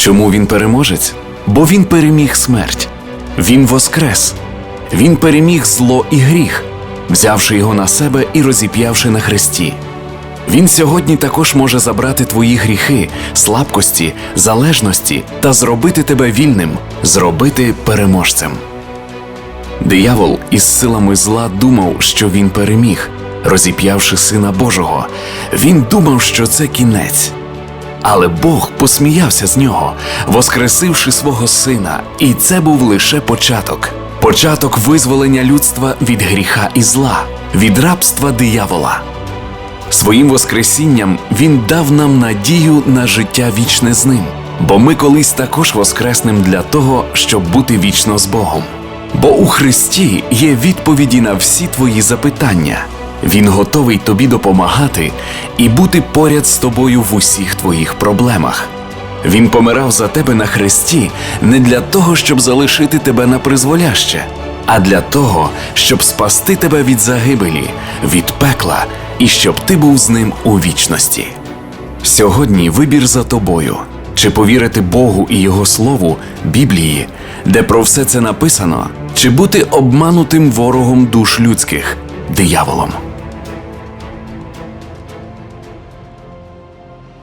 Чому він переможець? Бо він переміг смерть. Він воскрес. Він переміг зло і гріх, взявши його на себе і розіп'явши на хресті. Він сьогодні також може забрати твої гріхи, слабкості, залежності та зробити тебе вільним, зробити переможцем. Диявол із силами зла думав, що він переміг, розіп'явши Сина Божого. Він думав, що це кінець. Але Бог посміявся з нього, воскресивши свого сина, і це був лише початок. Початок визволення людства від гріха і зла, від рабства диявола. Своїм Воскресінням Він дав нам надію на життя вічне з ним, бо ми колись також воскреснем для того, щоб бути вічно з Богом. Бо у Христі є відповіді на всі твої запитання. Він готовий тобі допомагати і бути поряд з тобою в усіх твоїх проблемах. Він помирав за тебе на хресті не для того, щоб залишити тебе на призволяще, а для того, щоб спасти тебе від загибелі, від пекла і щоб ти був з ним у вічності. Сьогодні вибір за тобою, чи повірити Богу і Його Слову, Біблії, де про все це написано, чи бути обманутим ворогом душ людських, дияволом.